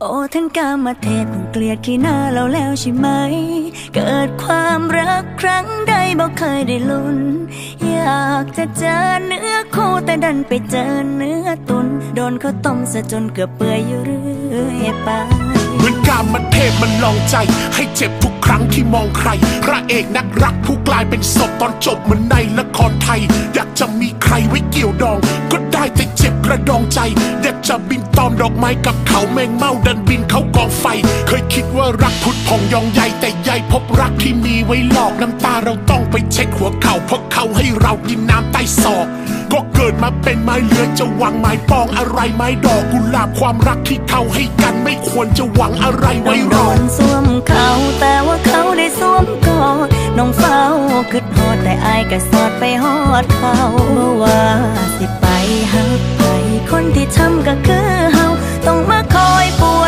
โอ้ท่านกามาเทศคงเกลียดขี้หน้าเราแล้วใช่ไหม เกิดความรักครั้งใดบอกเคยได้ลุ้น อยากจะเจอเนื้อคู่แต่ดันไปเจอเนื้อตุน โดนเขาต้มซะจนเกือบเปื่อยอยู่เรื่อยไปเหมือนกามมันเทพมันลองใจ ให้เจ็บทุกครั้งที่มองใคร พระเอกนักรักผู้กลายเป็นศพตอนจบเหมือนในละครไทย อยากจะมีใครไว้เกี่ยวดอง ก็ได้แต่ กระดองใจอยากจะบินตอมดอกไม้กับเขาแมงเม่าดันบินเขากองไฟ เคยคิดว่ารักพุดพองยองใหญ่แต่ใหญ่พบรักที่มีไว้หลอกน้ำตาเราต้องไปเช็ดหัวเขาเพราะเขาให้เรากินน้ำใต้ศอกก็เกิดมาเป็นไม้เลื้อยจะหวังไม้ปองอะไรไม้ดอกกุหลาบความรักที่เขาให้กันไม่ควรจะหวังอะไรไว้รโดอนสวมเขาแต่ว่าเขาได้สวมกอดน้องเฝ้าคิดฮอดแต่อายก็สอดไปฮอดเขาเมื่อว่าสิไปหักไป คนที่ทำก็คือเฮาต้องมาคอยปวด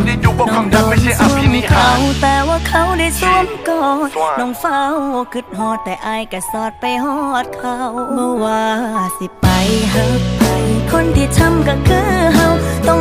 คนที่ยุบว่าความรักไม่ใช่อภินิหารแต่ว่าเขาได้สวมกอดน้องเฝ้าคิดฮอดแต่อายก็สอดไปฮอดเขาเมื่อว่าสิไปหักไป คนที่ทำก็คือเฮาต้อง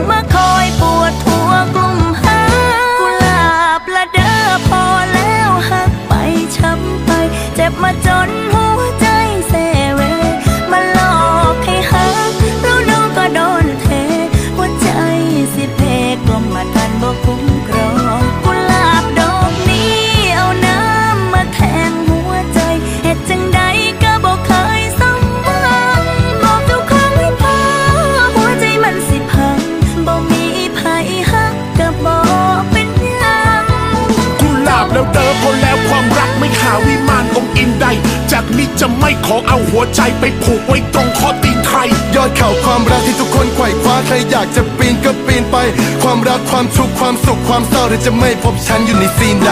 นี้จะไม่ขอเอาหัวใจไปผูกไว้ตรงข้อตีนใคร ยอดเขาความรักที่ทุกคนไขว่คว้าใครอยากจะปีนก็ปีนไป ความรักความทุกข์ความสุขความเศร้าหรือจะไม่พบฉันอยู่ในซีนใด